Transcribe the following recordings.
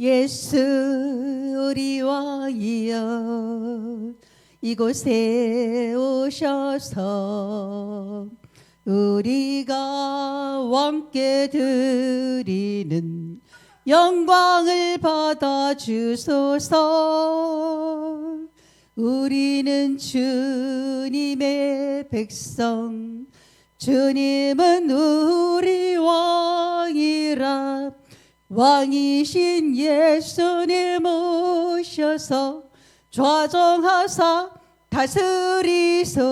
예수 우리 왕이여 이곳에 오셔서 우리가 왕께 드리는 영광을 받아 주소서. 우리는 주님의 백성 주님은 우리 왕이라 왕이신 예수님 오셔서 좌정하사 다스리소서.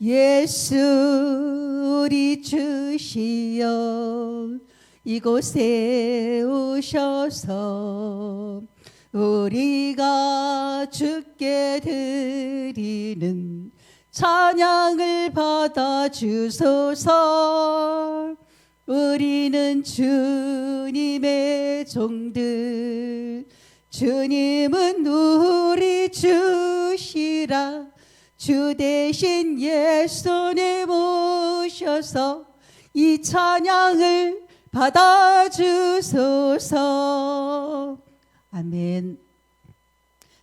예수 우리 주시여 이곳에 오셔서 우리가 주께 드리는 찬양을 받아 주소서 우리는 주님의 종들. 주님은 우리 주시라. 주 대신 예수님 오셔서 이 찬양을 받아 주소서. 아멘.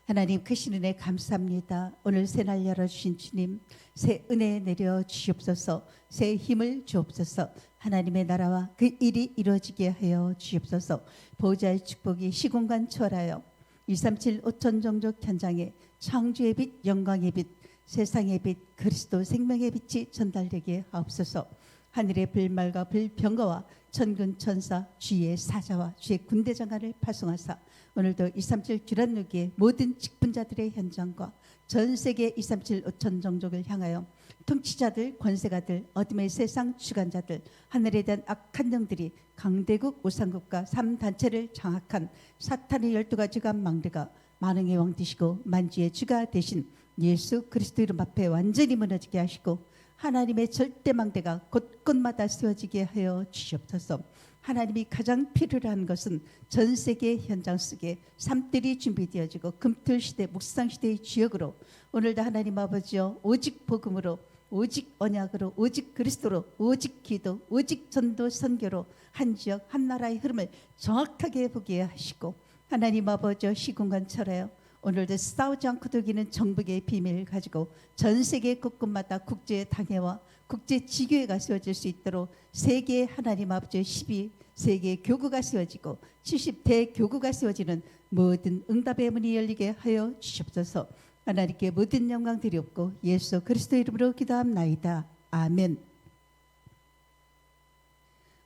하나님 크신 은혜 감사합니다. 오늘 새날 열어주신 주님 새 은혜 내려 주시옵소서 새 힘을 주옵소서 하나님의 나라와 그 일이 이루어지게 하여 주옵소서. 보좌의 축복이 시공간 초월하여 237 5천 종족 현장에 창조의 빛 영광의 빛 세상의 빛 그리스도 생명의 빛이 전달되게 하옵소서. 하늘의 불말과 불병거와 천군 천사 주의 사자와 주의 군대 장관을 파송하사 오늘도 237 주란누기의 모든 직분자들의 현장과 전 세계 237 5천 종족을 향하여 통치자들, 권세가들, 어둠의 세상 주관자들, 하늘에 대한 악한 영들이 강대국, 우상국가 3단체를 장악한 사탄의 열두 가지가 망대가 만왕의 왕 되시고 만주의 주가 되신 예수 그리스도 이름 앞에 완전히 무너지게 하시고 하나님의 절대 망대가 곳곳마다 세워지게 하여 주시옵소서. 하나님이 가장 필요로 하는 것은 전 세계 현장 속에 삶들이 준비되어지고 금틀 시대, 묵상 시대의 주역으로 오늘도 하나님 아버지여 오직 복음으로 오직 언약으로 오직 그리스도로 오직 기도 오직 전도 선교로 한 지역 한 나라의 흐름을 정확하게 보게 하시고 하나님 아버지여 시공간 철하여 오늘도 싸우지 않고도 이기는 정복의 비밀을 가지고 전 세계 곳곳마다 국제 당회와 국제 지교회가 세워질 수 있도록 세계 하나님 아버지의 12 세계 교구가 세워지고 70대 교구가 세워지는 모든 응답의 문이 열리게 하여 주시옵소서. 하나님께 모든 영광 드리옵고 예수 그리스도 이름으로 기도합나이다. 아멘.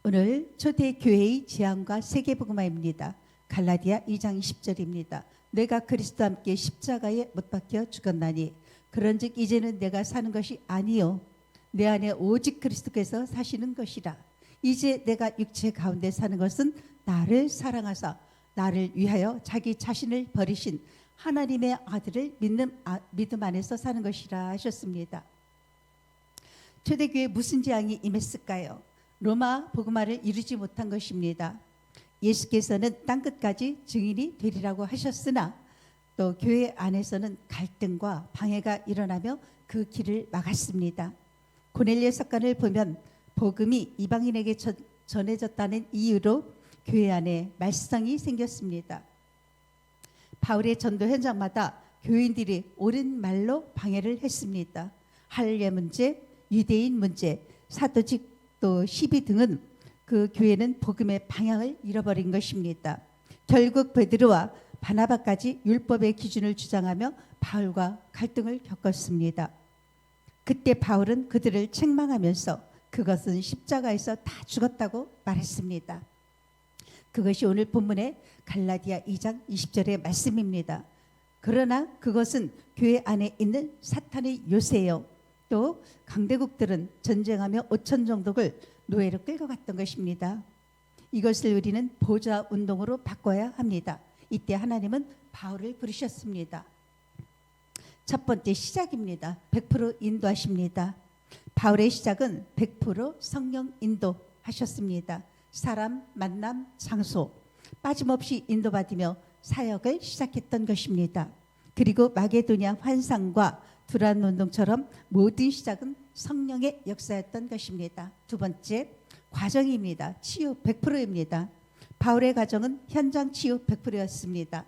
오늘 초대 교회의 제안과 세계 복음화입니다. 갈라디아 2장 10절입니다. 내가 그리스도와 함께 십자가에 못 박혀 죽었나니 그런즉 이제는 내가 사는 것이 아니요 내 안에 오직 그리스도께서 사시는 것이라 이제 내가 육체 가운데 사는 것은 나를 사랑하사 나를 위하여 자기 자신을 버리신 하나님의 아들을 믿는 아, 믿음 안에서 사는 것이라 하셨습니다. 초대교회 무슨 재앙이 임했을까요? 로마 복음화를 이루지 못한 것입니다. 예수께서는 땅 끝까지 증인이 되리라고 하셨으나 또 교회 안에서는 갈등과 방해가 일어나며 그 길을 막았습니다. 고넬리의 사건을 보면 복음이 이방인에게 전- 전해졌다는 이유로 교회 안에 말썽이 생겼습니다. 바울의 전도 현장마다 교인들이 옳은 말로 방해를 했습니다. 할례 문제, 유대인 문제, 사도직 또 시비 등은 그 교회는 복음의 방향을 잃어버린 것입니다. 결국 베드로와 바나바까지 율법의 기준을 주장하며 바울과 갈등을 겪었습니다. 그때 바울은 그들을 책망하면서 그것은 십자가에서 다 죽었다고 말했습니다. 그것이 오늘 본문의 갈라디아 2장 20절의 말씀입니다. 그러나 그것은 교회 안에 있는 사탄의 요새요. 또 강대국들은 전쟁하며 5천 정도를 노예로 끌고 갔던 것입니다. 이것을 우리는 보좌 운동으로 바꿔야 합니다. 이때 하나님은 바울을 부르셨습니다. 첫 번째 시작입니다. 100% 인도하십니다. 바울의 시작은 100% 성령 인도하셨습니다. 사람, 만남, 장소 빠짐없이 인도받으며 사역을 시작했던 것입니다. 그리고 마게도냐 환상과 두란 운동처럼 모든 시작은 성령의 역사였던 것입니다. 두 번째 과정입니다. 치유 100%입니다. 바울의 과정은 현장 치유 100%였습니다.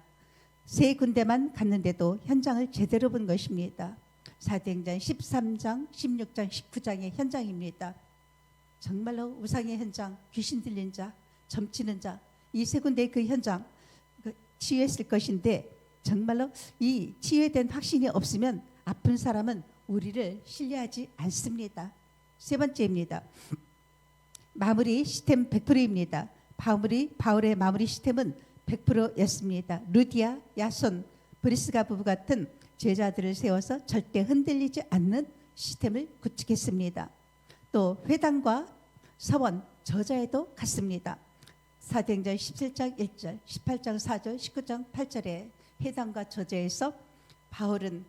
세 군데만 갔는데도 현장을 제대로 본 것입니다. 사도행전 13장, 16장, 19장의 현장입니다. 정말로 우상의 현장, 귀신 들린 자, 점치는 자, 이 세 군데 그 현장 그 치유했을 것인데 정말로 이 치유된 확신이 없으면 아픈 사람은 우리를 신뢰하지 않습니다. 세 번째입니다. 마무리 시스템 100%입니다. 바울이 바울의 마무리 시스템은 100%였습니다. 루디아, 야손, 브리스가 부부 같은 제자들을 세워서 절대 흔들리지 않는 시스템을 구축했습니다. 또 회당과 서원, 저자에도 갔습니다. 사도행전 17장 1절, 18장 4절, 19장 8절에 회당과 저자에서 바울은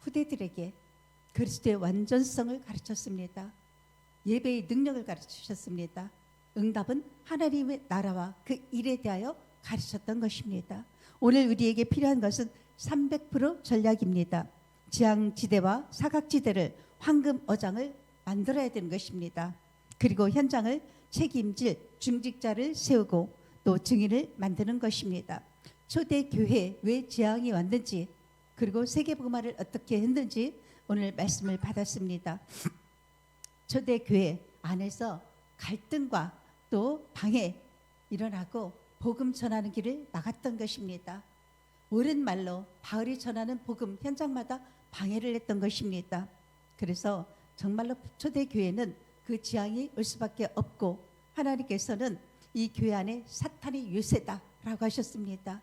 후대들에게 그리스도의 완전성을 가르쳤습니다. 예배의 능력을 가르치셨습니다. 응답은 하나님의 나라와 그 일에 대하여 가르쳤던 것입니다. 오늘 우리에게 필요한 것은 300% 전략입니다. 지향지대와 사각지대를 황금 어장을 만들어야 되는 것입니다. 그리고 현장을 책임질 중직자를 세우고 또 증인을 만드는 것입니다. 초대 교회 왜 지향이 왔는지 그리고 세계 복음화를 어떻게 했는지 오늘 말씀을 받았습니다. 초대 교회 안에서 갈등과 또 방해 일어나고 복음 전하는 길을 막았던 것입니다. 옳은 말로 바울이 전하는 복음 현장마다 방해를 했던 것입니다. 그래서 정말로 초대 교회는 그 지향이 올 수밖에 없고 하나님께서는 이 교회 안에 사탄의 유세다라고 하셨습니다.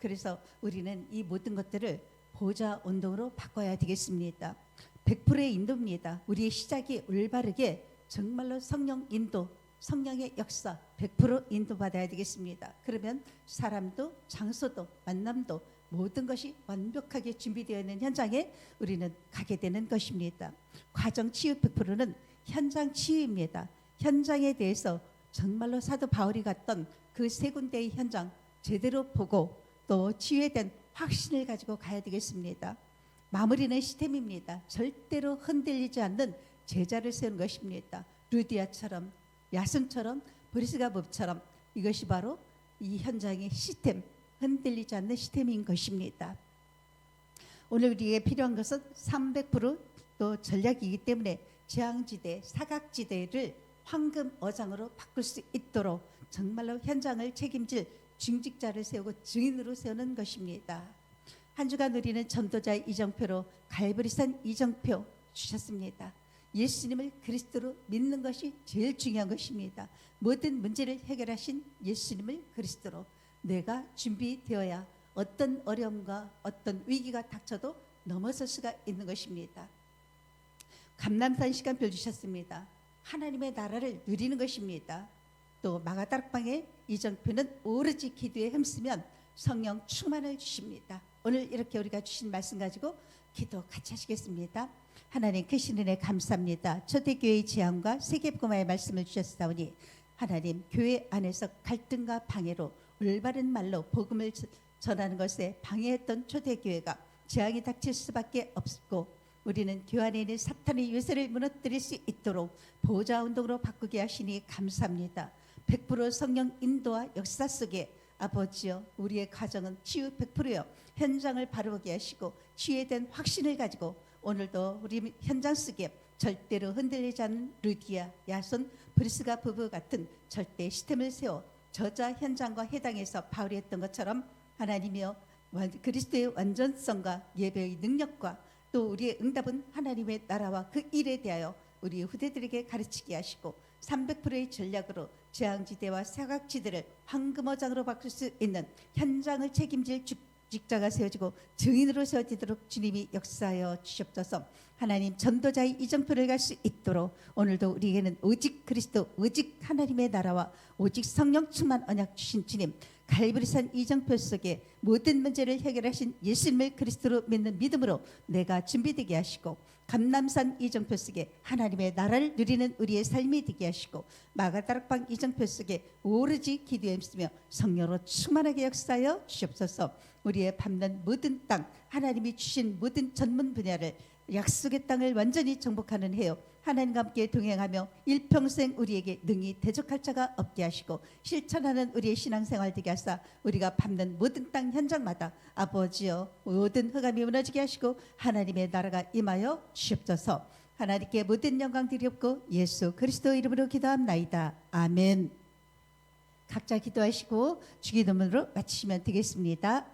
그래서 우리는 이 모든 것들을 보좌 운동으로 바꿔야 되겠습니다. 100%의 인도입니다. 우리의 시작이 올바르게 정말로 성령 인도, 성령의 역사 100% 인도받아야 되겠습니다. 그러면 사람도 장소도 만남도 모든 것이 완벽하게 준비되어 있는 현장에 우리는 가게 되는 것입니다. 과정 치유 100%는 현장 치유입니다. 현장에 대해서 정말로 사도 바울이 갔던 그 세 군데의 현장 제대로 보고 또 치유된 확신을 가지고 가야 되겠습니다. 마무리는 시스템입니다. 절대로 흔들리지 않는 제자를 세우는 것입니다. 루디아처럼 야슨처럼 브리스가법처럼 이것이 바로 이 현장의 시스템 흔들리지 않는 시스템인 것입니다. 오늘 우리에게 필요한 것은 300%또 전략이기 때문에 재앙지대, 사각지대를 황금 어장으로 바꿀 수 있도록 정말로 현장을 책임질 중직자를 세우고 증인으로 세우는 것입니다. 한 주간 우리는 전도자의 이정표로 갈보리산 이정표 주셨습니다. 예수님을 그리스도로 믿는 것이 제일 중요한 것입니다. 모든 문제를 해결하신 예수님을 그리스도로 내가 준비되어야 어떤 어려움과 어떤 위기가 닥쳐도 넘어설 수가 있는 것입니다. 감남산 시간표 주셨습니다. 하나님의 나라를 누리는 것입니다. 또 마가다락방의 이정표는 오로지 기도에 힘쓰면 성령 충만을 주십니다. 오늘 이렇게 우리가 주신 말씀 가지고 기도 같이 하시겠습니다. 하나님 크신 은혜 감사합니다. 초대교회의 지향과 세계복음화의 말씀을 주셨사오니 하나님 교회 안에서 갈등과 방해로 올바른 말로 복음을 전하는 것에 방해했던 초대교회가 재앙이 닥칠 수밖에 없고 우리는 교회 안에 있는 사탄의 유세를 무너뜨릴 수 있도록 보좌 운동으로 바꾸게 하시니 감사합니다. 100% 성령 인도와 역사 속에 아버지여 우리의 가정은 치유 100%요 현장을 바르게 하시고 치유된 확신을 가지고 오늘도 우리 현장 속에 절대로 흔들리지 않는 루디아, 야손, 브리스가 부부 같은 절대 시스템을 세워 저자 현장과 해당해서 바울이 했던 것처럼 하나님이여 완- 그리스도의 완전성과 예배의 능력과 또 우리의 응답은 하나님의 나라와 그 일에 대하여 우리 후대들에게 가르치게 하시고 300%의 전략으로 재앙지대와 사각지대를 황금어장으로 바꿀 수 있는 현장을 책임질 주- 직자가 세워지고 증인으로 세워지도록 주님이 역사하여 주시옵소서. 하나님 전도자의 이정표를 갈 수 있도록 오늘도 우리에게는 오직 그리스도 오직 하나님의 나라와 오직 성령 충만 언약 주신 주님 갈보리산 이정표 속에 모든 문제를 해결하신 예수님을 그리스도로 믿는 믿음으로 내가 준비되게 하시고 감남산 이정표 속에 하나님의 나라를 누리는 우리의 삶이 되게 하시고 마가다락방 이정표 속에 오로지 기도했으며 성령으로 충만하게 역사하여 주시옵소서. 우리의 밟는 모든 땅 하나님이 주신 모든 전문 분야를 약속의 땅을 완전히 정복하는 해요. 하나님과 함께 동행하며 일평생 우리에게 능히 대적할 자가 없게 하시고 실천하는 우리의 신앙생활 되게 하사 우리가 밟는 모든 땅 현장마다 아버지여 모든 흑암이 무너지게 하시고 하나님의 나라가 임하여 주옵소서 하나님께 모든 영광 드리옵고 예수 그리스도 이름으로 기도합나이다 아멘 각자 기도하시고 주기도문으로 마치시면 되겠습니다.